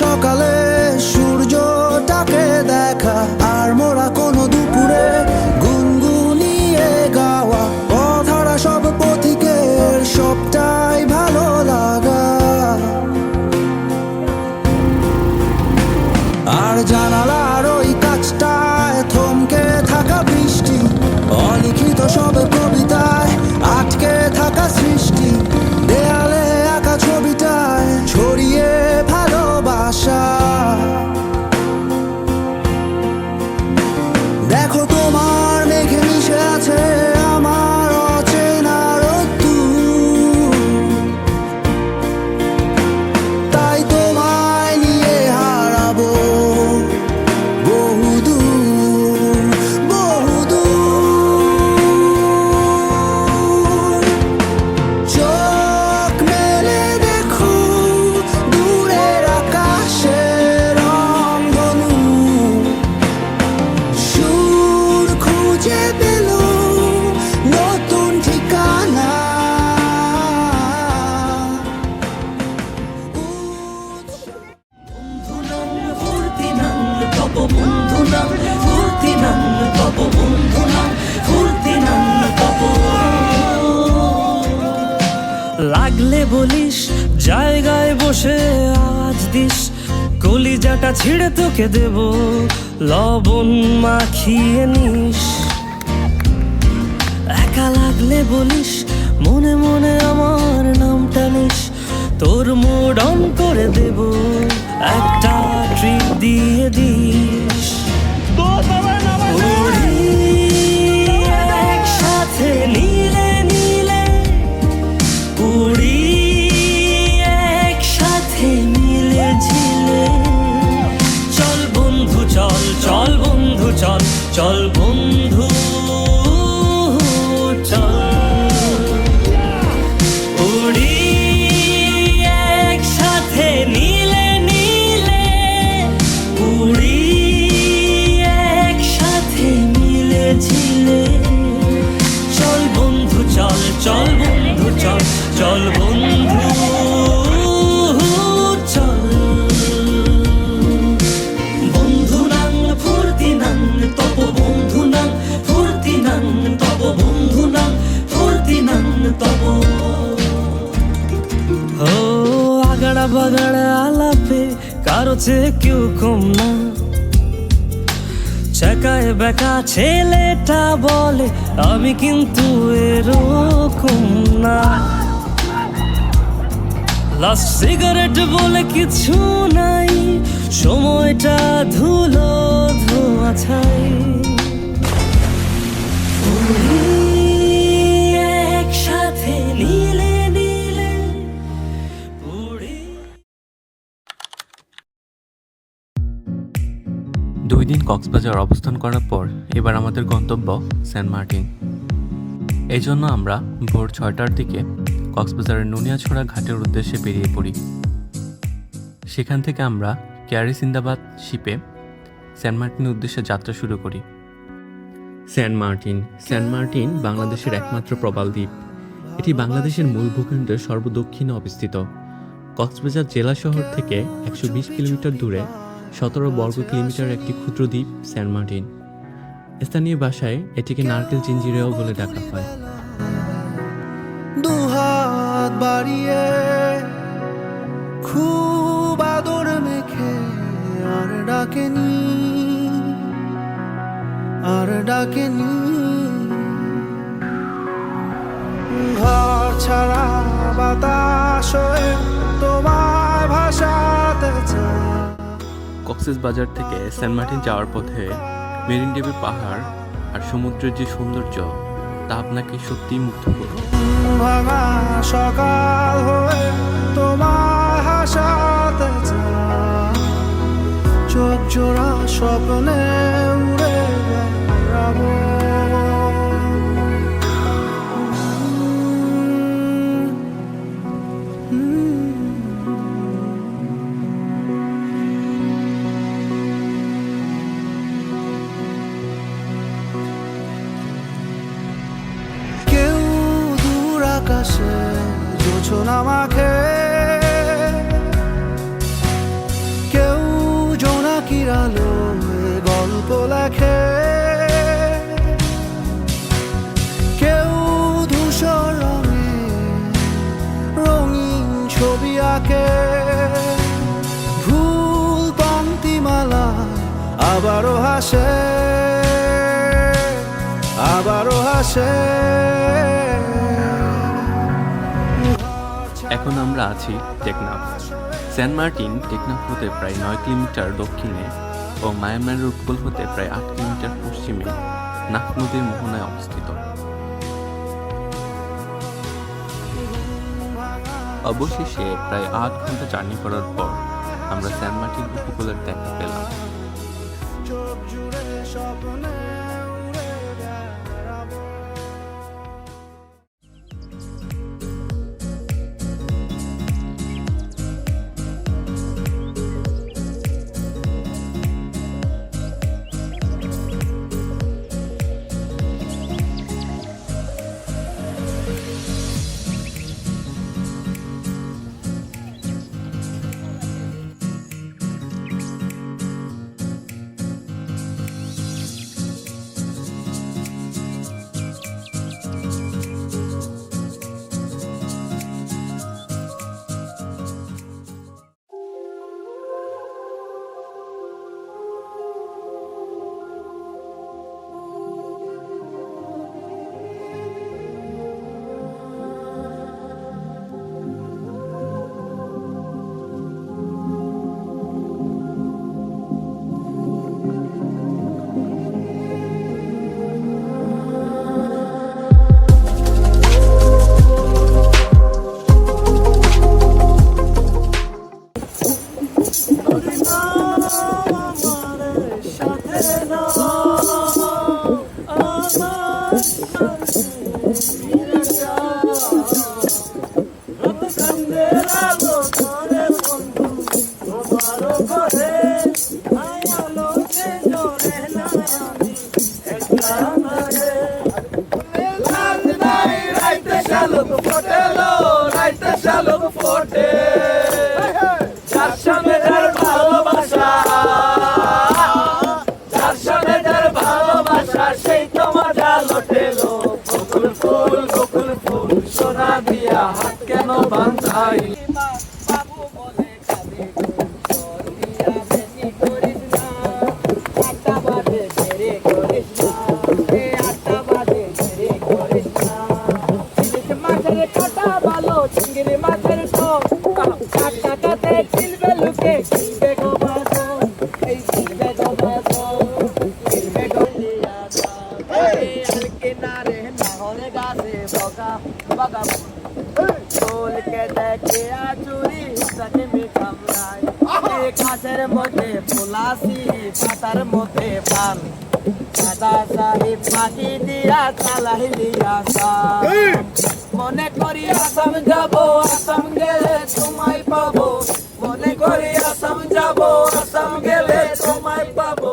সকালে লাগলে বলিস জায়গায় বসে আজ দিস। কলিজাটা ছিঁড়ে তোকে দেব লবণ মাখিয়ে নিস। একা লাগলে বলিস মনে মনে আমার নামটা নিস। তোর মুড অন করে দেব একটা ট্রিপ দিয়ে দিস। একসাথে নীলে চেয়ে কেউ কম না। চাকায় বেকা ছেলেটা বলে, আমি কিন্তু এরকম না। লাস্ট সিগারেট বলে কিছু নাই, সময়টা ধুলো ধোয়া ছাই। দুই দিন কক্সবাজার অবস্থান করার পর এবার আমাদের গন্তব্য সেন্ট মার্টিন। এই জন্য আমরা ভোর ছয়টার দিকে কক্সবাজারের নুনিয়াছড়া ঘাটের উদ্দেশ্যে বেরিয়ে পড়ি। সেখান থেকে আমরা ক্যারি সিন্দাবাদ শিপে সেন্ট মার্টিনের উদ্দেশ্যে যাত্রা শুরু করি। Saint Martin. সেন্ট মার্টিন বাংলাদেশের একমাত্র প্রবাল দ্বীপ। এটি বাংলাদেশের মূল ভূখণ্ডের সর্বদক্ষিণে অবস্থিত। কক্সবাজার জেলা শহর থেকে একশো বিশ কিলোমিটার দূরে সতেরো বর্গ কিলোমিটার একটি ক্ষুদ্র দ্বীপ সেন্ট মার্টিন। স্থানীয় ভাষায় এটিকে নারকেল চিঞ্জিরেও বলে ডাকা হয়। দুহাত বাড়িয়ে খুব আদর মেখে আর ডাকেনি আর ডাকেনি। ঘর ছাড়া বাতাস তোমায় ভাসাতে চায়। কক্সেস বাজার থেকে সেন্ট মার্টিন যাওয়ার পথে মেরিন ডেভির পাহাড় আর সমুদ্রের যে সৌন্দর্য, তা আপনাকে সত্যিই মুগ্ধ করবে। সকাল হয়ে তোমার হাসাতে চোখ জোড়া স্বপ্নে দূর কেউ আলোর আলোয় গল্প লেখে। কেউ ধূসর রঙে রঙিন ছবি আঁকে। ভুল পঙ্ক্তিমালা আবারও হাসে আবারও হাসে। এখন আমরা আছি টেকনাফ। সেন্ট মার্টিন টেকনাফ হতে প্রায় নয় কিলোমিটার দক্ষিণে ও মায়ানমারের উপকূল হতে প্রায় আট কিলোমিটার পশ্চিমে নাফ নদীর মোহনায় অবস্থিত। অবশেষে প্রায় আট ঘণ্টা জার্নি করার পর আমরা সেন্ট মার্টিন উপকূলের দেখা পেলাম। 放在。আচুরি সকে মি কামরাই এই গাছের মধ্যে ফুলাসি পাতার মধ্যে পান দাদা সাহেব ফাঁকি দিয়া চালাই মনে করি আসাম যাব আসাম গেলে তোমায় পাবো। মনে করি আসাম যাব আসাম গেলে তোমায় পাবো।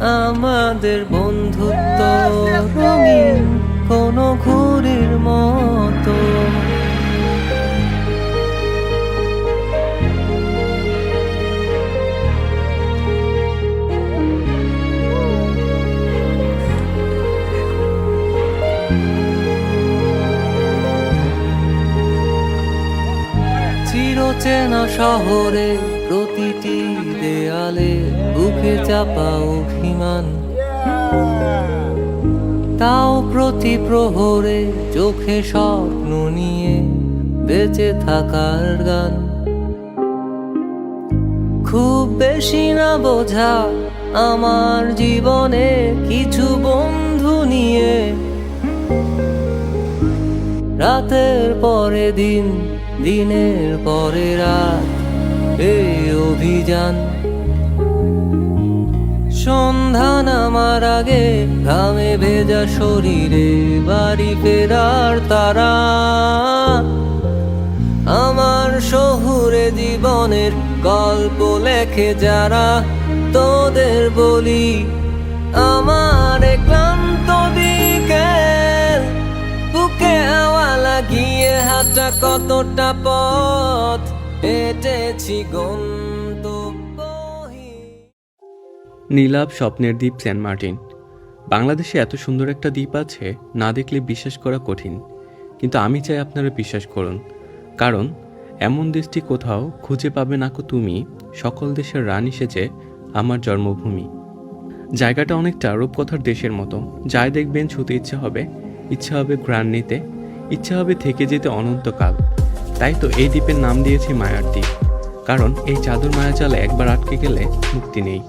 আমাদের বন্ধুত্ব রঙিন কোনো ঘুরির মতো। চিরচেনা শহরে প্রতিটি দেয়ালে বুকে চাপা অভিমান। তাও প্রতি প্রহরে চোখে স্বপ্ন নিয়ে বেঁচে থাকার গান। খুব বেশি না বোঝা আমার জীবনে কিছু বন্ধু নিয়ে। রাতের পরে দিন, দিনের পরে রাত, এই অভিযান। সন্ধ্যা নামার আগে ঘামে ভেজা শরীরে বাড়ি ফেরার তারা। আমার শহুরে জীবনের গল্প লেখে যারা, তোদের বলি আমার ক্লান্ত বিকেল। বুকে হাওয়া লাগিয়ে হাঁটা কতটা পথ হেঁটেছি গন্তব্যহীন নীলাভ স্বপ্নের দ্বীপ সেন্ট মার্টিন। বাংলাদেশে এত সুন্দর একটা দ্বীপ আছে, না দেখলে বিশ্বাস করা কঠিন। কিন্তু আমি চাই আপনারা বিশ্বাস করুন। কারণ, এমন দেশটি কোথাও খুঁজে পাবে না কো তুমি, সকল দেশের রানী সেজে আমার জন্মভূমি। জায়গাটা অনেকটা রূপকথার দেশের মতো। যাই দেখবেন ছুতে ইচ্ছে হবে ইচ্ছে হবে ঘ্রাণ নিতে, ইচ্ছে হবে থেকে যেতে অনন্তকাল। তাই তো এই দ্বীপের নাম দিয়েছি মায়ার দ্বীপ। কারণ এই চাদর মায়া জালে একবার আটকে গেলে মুক্তি নেই।